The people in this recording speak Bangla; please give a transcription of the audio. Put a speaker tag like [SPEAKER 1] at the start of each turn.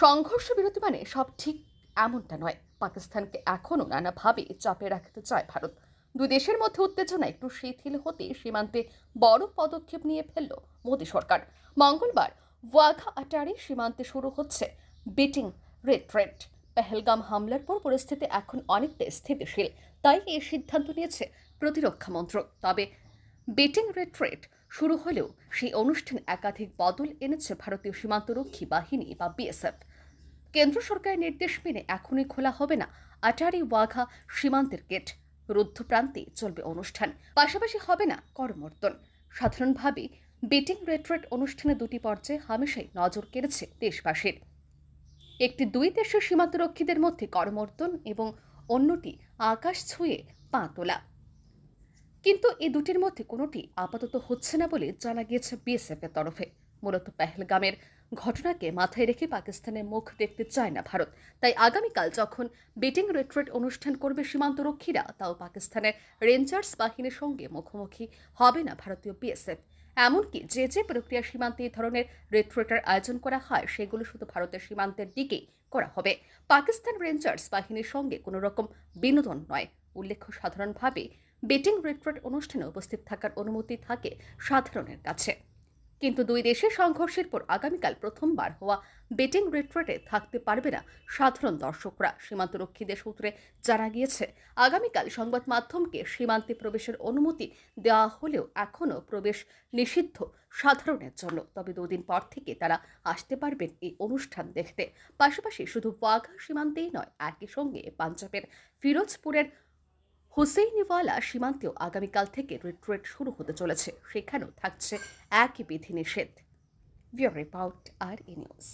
[SPEAKER 1] সংঘর্ষ বিরতি মানে সব ঠিক এমনটা নয়। পাকিস্তানকে এখনও নানাভাবে চাপে রাখতে চায় ভারত। দুই দেশের মধ্যে উত্তেজনা একটু শিথিল হতে সীমান্তে বড় পদক্ষেপ নিয়ে ফেলল মোদী সরকার। মঙ্গলবার ওয়াঘা আটারি সীমান্তে শুরু হচ্ছে বিটিং রিট্রেট। পেহেলগাম হামলার পর পরিস্থিতি এখন অনেকটা স্থিতিশীল। তাই এই সিদ্ধান্ত নিয়েছে প্রতিরক্ষা মন্ত্রক। তবে বেটিং রিট্রেট শুরু হলেও সেই অনুষ্ঠান একাধিক বদল এনেছে ভারতীয় সীমান্তরক্ষী বাহিনী বা বিএসএফ কেন্দ্র সরকারের নির্দেশ মেনে এখনই খোলা হবে না আটারি ওয়াঘা সীমান্তের গেট। রুদ্ধ প্রান্তে চলবে অনুষ্ঠান। পাশাপাশি হবে না করমর্দন। সাধারণভাবে বেটিং রেট্রেট অনুষ্ঠানে দুটি পর্যায়ে হামেশাই নজর কেড়েছে দেশবাসীর। একটি দুই দেশের সীমান্তরক্ষীদের মধ্যে করমর্দন এবং অন্যটি আকাশ ছুঁয়ে পা তোলা। কিন্তু এই দুটির মধ্যে কোনোটি আপাতত হচ্ছে না বলে জানা গিয়েছে বিএসএফ এর তরফে। মূলত পেহেলগামের ঘটনাকে মাথায় রেখে পাকিস্তানের মুখ দেখতে চায় না ভারত। তাই আগামীকাল যখন বেটিং রেট্রেট অনুষ্ঠান করবে সীমান্তরক্ষীরা, তাও পাকিস্তানের রেঞ্জার্স বাহিনীর সঙ্গে মুখোমুখি হবে না ভারতীয় বিএসএফ। এমনকি যে যে প্রক্রিয়া সীমান্তে এই ধরনের রেট্রেটের আয়োজন করা হয়, সেগুলো শুধু ভারতের সীমান্তের দিকেই করা হবে। পাকিস্তান রেঞ্জার্স বাহিনীর সঙ্গে কোনো রকম বিনোদন নয়, উল্লেখ্য সাধারণভাবে বেটিং রেট্রেট অনুষ্ঠানে উপস্থিত থাকার অনুমতি থাকে সাধারণের কাছে। কিন্তু দুই দেশের সংঘর্ষের পর আগামীকাল প্রথমবার হওয়া বেটিং রেট্রেটে থাকতে পারবে না সাধারণ দর্শকরা, সীমান্তরক্ষীদের সূত্রে জানা গিয়েছে। আগামীকাল সংবাদ মাধ্যমকে সীমান্তে প্রবেশের অনুমতি দেওয়া হলেও এখনও প্রবেশ নিষিদ্ধ সাধারণের জন্য। তবে দুদিন পর থেকে তারা আসতে পারবেন এই অনুষ্ঠান দেখতে। পাশাপাশি শুধু ওয়াঘা সীমান্তেই নয়, একই সঙ্গে পাঞ্জাবের ফিরোজপুরের হুসেইনিওয়ালা সীমান্তেও আগামীকাল থেকে রিট্রিট শুরু হতে চলেছে। সেখানেও থাকছে একই বিধিনিষেধ। ভিও রিপোর্ট আর ই নিউজ।